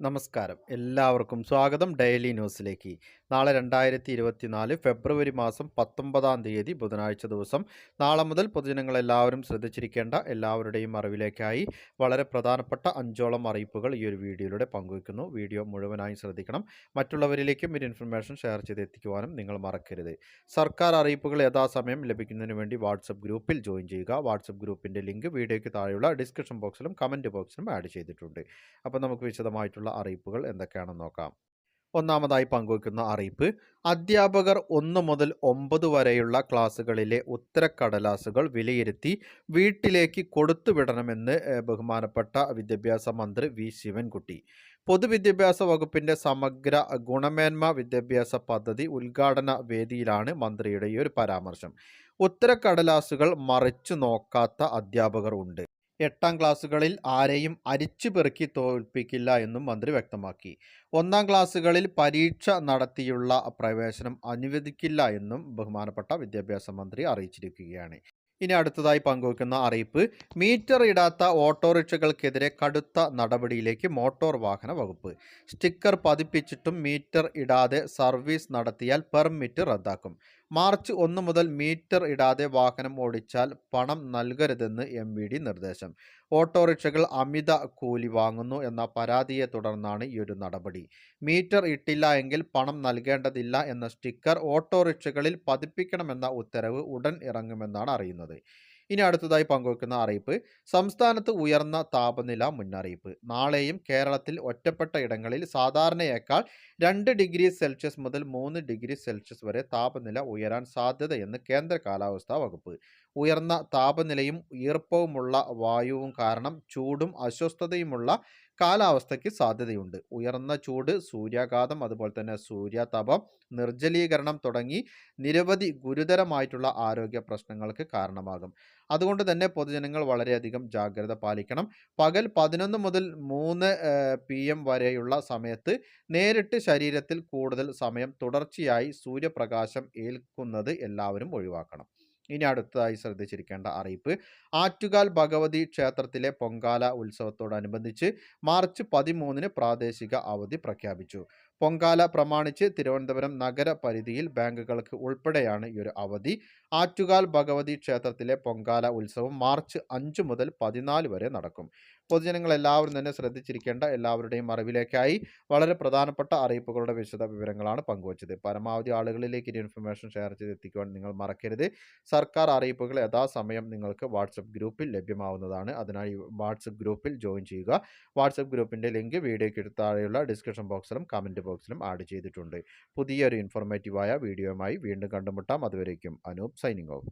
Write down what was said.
നമസ്കാരം. എല്ലാവർക്കും സ്വാഗതം ഡെയിലി ന്യൂസിലേക്ക്. നാളെ രണ്ടായിരത്തി ഇരുപത്തിനാല് ഫെബ്രുവരി മാസം പത്തൊമ്പതാം തീയതി ബുധനാഴ്ച ദിവസം. നാളെ മുതൽ പൊതുജനങ്ങൾ എല്ലാവരും ശ്രദ്ധിച്ചിരിക്കേണ്ട എല്ലാവരുടെയും അറിവിലേക്കായി വളരെ പ്രധാനപ്പെട്ട അഞ്ചോളം അറിയിപ്പുകൾ ഈ ഒരു വീഡിയോയിലൂടെ പങ്കുവയ്ക്കുന്നു. വീഡിയോ മുഴുവനായും ശ്രദ്ധിക്കണം. മറ്റുള്ളവരിലേക്കും ഒരു ഇൻഫർമേഷൻ ഷെയർ ചെയ്ത് എത്തിക്കുവാനും നിങ്ങൾ മറക്കരുത്. സർക്കാർ അറിയിപ്പുകൾ യഥാസമയം ലഭിക്കുന്നതിന് വേണ്ടി വാട്സപ്പ് ഗ്രൂപ്പിൽ ജോയിൻ ചെയ്യുക. വാട്സപ്പ് ഗ്രൂപ്പിന്റെ ലിങ്ക് വീഡിയോയ്ക്ക് താഴെയുള്ള ഡിസ്ക്രിപ്ഷൻ ബോക്സിലും കമന്റ് ബോക്സിലും ആഡ് ചെയ്തിട്ടുണ്ട്. അപ്പോൾ നമുക്ക് വിശദമായിട്ടുള്ള അറിയിപ്പുകൾ എന്തൊക്കെയാണെന്ന് നോക്കാം. ഒന്നാമതായി പങ്കുവയ്ക്കുന്ന അറിയിപ്പ് അധ്യാപകർ ഒന്ന് മുതൽ ഒമ്പത് വരെയുള്ള ക്ലാസ്സുകളിലെ ഉത്തരക്കടലാസുകൾ വിലയിരുത്തി വീട്ടിലേക്ക് കൊടുത്തുവിടണമെന്ന് ബഹുമാനപ്പെട്ട വിദ്യാഭ്യാസ മന്ത്രി വി. ശിവൻകുട്ടി. പൊതുവിദ്യാഭ്യാസ വകുപ്പിന്റെ സമഗ്ര ഗുണമേന്മ വിദ്യാഭ്യാസ പദ്ധതി ഉദ്ഘാടന വേദിയിലാണ് മന്ത്രിയുടെ ഈ ഒരു പരാമർശം. ഉത്തരക്കടലാസുകൾ മറിച്ചു നോക്കാത്ത അധ്യാപകർ ഉണ്ട്. എട്ടാം ക്ലാസ്സുകളിൽ ആരെയും അരിച്ചു പെറുക്കി തോൽപ്പിക്കില്ല എന്നും മന്ത്രി വ്യക്തമാക്കി. ഒന്നാം ക്ലാസ്സുകളിൽ പരീക്ഷ നടത്തിയുള്ള പ്രവേശനം അനുവദിക്കില്ല എന്നും ബഹുമാനപ്പെട്ട വിദ്യാഭ്യാസ മന്ത്രി അറിയിച്ചിരിക്കുകയാണ്. ഇനി അടുത്തതായി പങ്കുവയ്ക്കുന്ന അറിയിപ്പ് മീറ്റർ ഇടാത്ത ഓട്ടോറിക്ഷകൾക്കെതിരെ കടുത്ത നടപടിയിലേക്ക് മോട്ടോർ വാഹന വകുപ്പ്. സ്റ്റിക്കർ പതിപ്പിച്ചിട്ടും മീറ്റർ ഇടാതെ സർവീസ് നടത്തിയാൽ പെർമിറ്റ് റദ്ദാക്കും. മാർച്ച് ഒന്ന് മുതൽ മീറ്റർ ഇടാതെ വാഹനം ഓടിച്ചാൽ പണം നൽകരുതെന്ന് എം വി ഡി നിർദ്ദേശം. ഓട്ടോറിക്ഷകൾ അമിത കൂലി വാങ്ങുന്നു എന്ന പരാതിയെ തുടർന്നാണ് ഈ ഒരു നടപടി. മീറ്റർ ഇട്ടില്ല എങ്കിൽ പണം നൽകേണ്ടതില്ല എന്ന സ്റ്റിക്കർ ഓട്ടോറിക്ഷകളിൽ പതിപ്പിക്കണമെന്ന ഉത്തരവ് ഉടൻ ഇറങ്ങുമെന്നാണ് അറിയുന്നത്. ഇനി അടുത്തതായി പങ്കുവെക്കുന്ന അറിയിപ്പ് സംസ്ഥാനത്ത് ഉയർന്ന താപനില മുന്നറിയിപ്പ്. നാളെയും കേരളത്തിൽ ഒറ്റപ്പെട്ട ഇടങ്ങളിൽ സാധാരണയേക്കാൾ രണ്ട് ഡിഗ്രി സെൽഷ്യസ് മുതൽ മൂന്ന് ഡിഗ്രി സെൽഷ്യസ് വരെ താപനില ഉയരാൻ സാധ്യതയെന്ന് കേന്ദ്ര കാലാവസ്ഥാ വകുപ്പ്. ഉയർന്ന താപനിലയും ഈർപ്പവുമുള്ള വായുവും കാരണം ചൂടും അസ്വസ്ഥതയുമുള്ള കാലാവസ്ഥയ്ക്ക് സാധ്യതയുണ്ട്. ഉയർന്ന ചൂട് സൂര്യാഘാതം അതുപോലെ തന്നെ സൂര്യാതപം നിർജലീകരണം തുടങ്ങി നിരവധി ഗുരുതരമായിട്ടുള്ള ആരോഗ്യ പ്രശ്നങ്ങൾക്ക് കാരണമാകും. അതുകൊണ്ട് തന്നെ പൊതുജനങ്ങൾ വളരെയധികം ജാഗ്രത പാലിക്കണം. പകൽ പതിനൊന്ന് മുതൽ മൂന്ന് പി എം വരെയുള്ള സമയത്ത് നേരിട്ട് ശരീരത്തിൽ കൂടുതൽ സമയം തുടർച്ചയായി സൂര്യപ്രകാശം ഏൽക്കുന്നത് എല്ലാവരും ഒഴിവാക്കണം. ഇനി അടുത്തതായി ശ്രദ്ധിച്ചിരിക്കേണ്ട അറിയിപ്പ്. ആറ്റുകാൽ ഭഗവതി ക്ഷേത്രത്തിലെ പൊങ്കാല ഉത്സവത്തോടനുബന്ധിച്ച് മാർച്ച് പതിമൂന്നിന് പ്രാദേശിക അവധി പ്രഖ്യാപിച്ചു. പൊങ്കാല പ്രമാണിച്ച് തിരുവനന്തപുരം നഗര പരിധിയിൽ ബാങ്കുകൾക്ക് ഉൾപ്പെടെയാണ് ഈ ഒരു അവധി. ആറ്റുകാൽ ഭഗവതി ക്ഷേത്രത്തിലെ പൊങ്കാല ഉത്സവം മാർച്ച് അഞ്ച് മുതൽ പതിനാല് വരെ നടക്കും. പൊതുജനങ്ങൾ എല്ലാവരും തന്നെ ശ്രദ്ധിച്ചിരിക്കേണ്ട എല്ലാവരുടെയും അറിവിലേക്കായി വളരെ പ്രധാനപ്പെട്ട അറിയിപ്പുകളുടെ വിശദ വിവരങ്ങളാണ് പങ്കുവച്ചത്. പരമാവധി ആളുകളിലേക്ക് ഈ ഇൻഫർമേഷൻ ഷെയർ ചെയ്ത് എത്തിക്കുവാൻ നിങ്ങൾ മറക്കരുത്. സർക്കാർ അറിയിപ്പുകൾ യഥാസമയം നിങ്ങൾക്ക് വാട്സപ്പ് ഗ്രൂപ്പിൽ ലഭ്യമാവുന്നതാണ്. അതിനായി വാട്സപ്പ് ഗ്രൂപ്പിൽ ജോയിൻ ചെയ്യുക. വാട്സപ്പ് ഗ്രൂപ്പിന്റെ ലിങ്ക് വീഡിയോയ്ക്ക് താഴെയുള്ള ഡിസ്ക്രിപ്ഷൻ ബോക്സിലും കമന്റ് ബോക്സിലും ആഡ് ചെയ്തിട്ടുണ്ട്. പുതിയൊരു ഇൻഫോർമേറ്റീവായ വീഡിയോയുമായി വീണ്ടും കണ്ടുമുട്ടാം. അതുവരേക്കും അനൂപ് സൈനിങ് ഓഫ്.